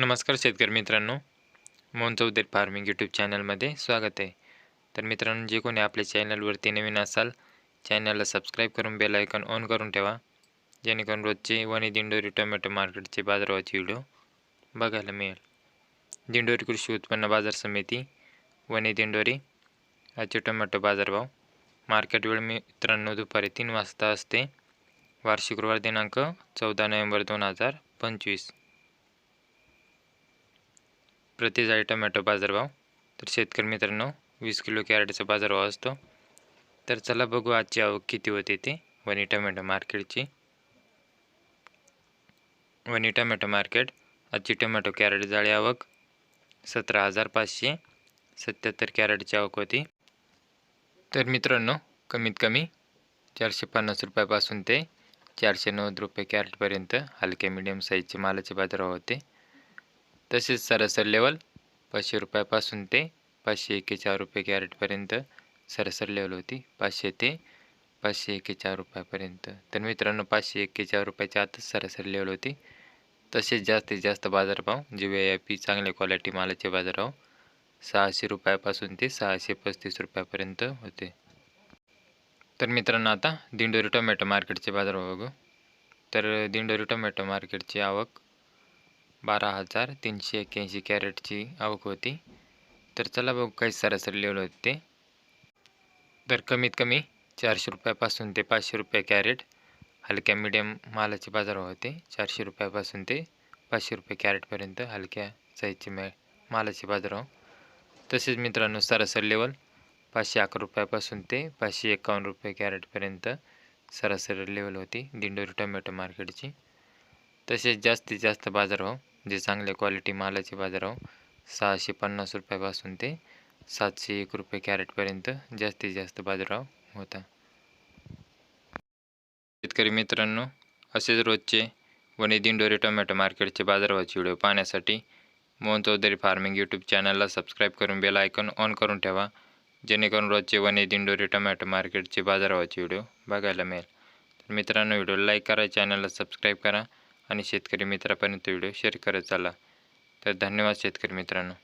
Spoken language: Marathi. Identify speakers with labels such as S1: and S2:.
S1: नमस्कार शेतकरी मित्रांनो. मोहन चौधरी फार्मिंग यूट्यूब चॅनलमध्ये स्वागत आहे. तर मित्रांनो जे कोणी आपल्या चॅनलवरती नवीन असाल चॅनलला सबस्क्राईब करून बेल आयकॉन ऑन करून ठेवा. जेणेकरून रोजचे वणी दिंडोरी टोमॅटो मार्केटचे बाजारभावाचे व्हिडिओ बघायला मिळेल. दिंडोरी कृषी उत्पन्न बाजार समिती वणी दिंडोरी आजचे टोमॅटो बाजारभाव. मार्केट वेळ मित्रांनो दुपारी तीन वाजता असते. वार शुक्रवार दिनांक चौदा नोव्हेंबर दोन हजार पंचवीस. प्रति जाळी टोमॅटो बाजारभाव. तर शेतकरी मित्रांनो वीस किलो कॅरेटचा बाजारभाव असतो. तर चला बघू आजची आवक किती होते ते. वनी टोमॅटो मार्केटची. वनी टोमॅटो मार्केट आजची टोमॅटो कॅरेट जाळी आवक सतरा हजार पाचशे सत्याहत्तर कॅरेटची आवक होती. तर मित्रांनो कमीत कमी चारशे पन्नास रुपयापासून ते चारशे नव्वद रुपये कॅरेटपर्यंत हलक्या मिडियम साईजचे मालाचे बाजारभाव होते. तसेच सरासरी लेवल पाचशे रुपयापासून ते पाचशे एक्केचाळ रुपये कॅरेटपर्यंत सरासरी लेवल होती. पाचशे ते पाचशे एक्केचाळ रुपयापर्यंत. तर मित्रांनो पाचशे एक्केचाळ रुपयाच्या आतच सरासरी लेवल होती. तसेच जास्तीत जास्त बाजारभाव जे व्ही आय पी चांगल्या क्वालिटी मालाचे बाजारभाव सहाशे रुपयापासून ते सहाशे पस्तीस रुपयापर्यंत होते. तर मित्रांनो आता दिंडोरी टोमॅटो मार्केटचे बाजारभाव बघू. तर दिंडोरी टोमॅटो मार्केटची आवक बारा हजार तीनशे एक्क्याऐंशी कॅरेटची आवक होती. तर चला बघू काही सरासरी लेवल होते. ते तर कमीत कमी चारशे रुपयापासून ते पाचशे रुपये कॅरेट हलक्या मिडियम मालाचे बाजार होते. चारशे रुपयापासून ते पाचशे रुपये कॅरेटपर्यंत हलक्या साईजचे मे मालाचे बाजार हो. तसेच मित्रांनो सरासरी लेवल पाचशे अकरा रुपयापासून ते पाचशे एकावन्न रुपये कॅरेटपर्यंत सरासरी लेवल होती. दिंडोरी टोमॅटो मार्केटची तसेच जास्तीत जास्त बाजार भाव जे चांगल्या क्वालिटी मालाचे बाजारभाव सहाशे पन्नास रुपयापासून ते सातशे एक रुपये कॅरेटपर्यंत जास्तीत जास्त बाजारभाव होता. शेतकरी मित्रांनो असेच रोजचे वणी दिंडोरी टोमॅटो मार्केटचे बाजारभावाचे व्हिडिओ पाहण्यासाठी मोहन चौधरी फार्मिंग यूट्यूब चॅनलला सबस्क्राईब करून बेल आयकॉन ऑन करून ठेवा जेणेकरून रोजचे वणी दिंडोरी टोमॅटो मार्केटचे बाजारभावाचे व्हिडिओ बघायला मिळेल. तर मित्रांनो व्हिडिओ लाईक करा चॅनलला सबस्क्राईब करा आणि शेतकरी मित्रापर्यंत व्हिडिओ शेअर करत चाला. तर धन्यवाद शेतकरी मित्रांनो.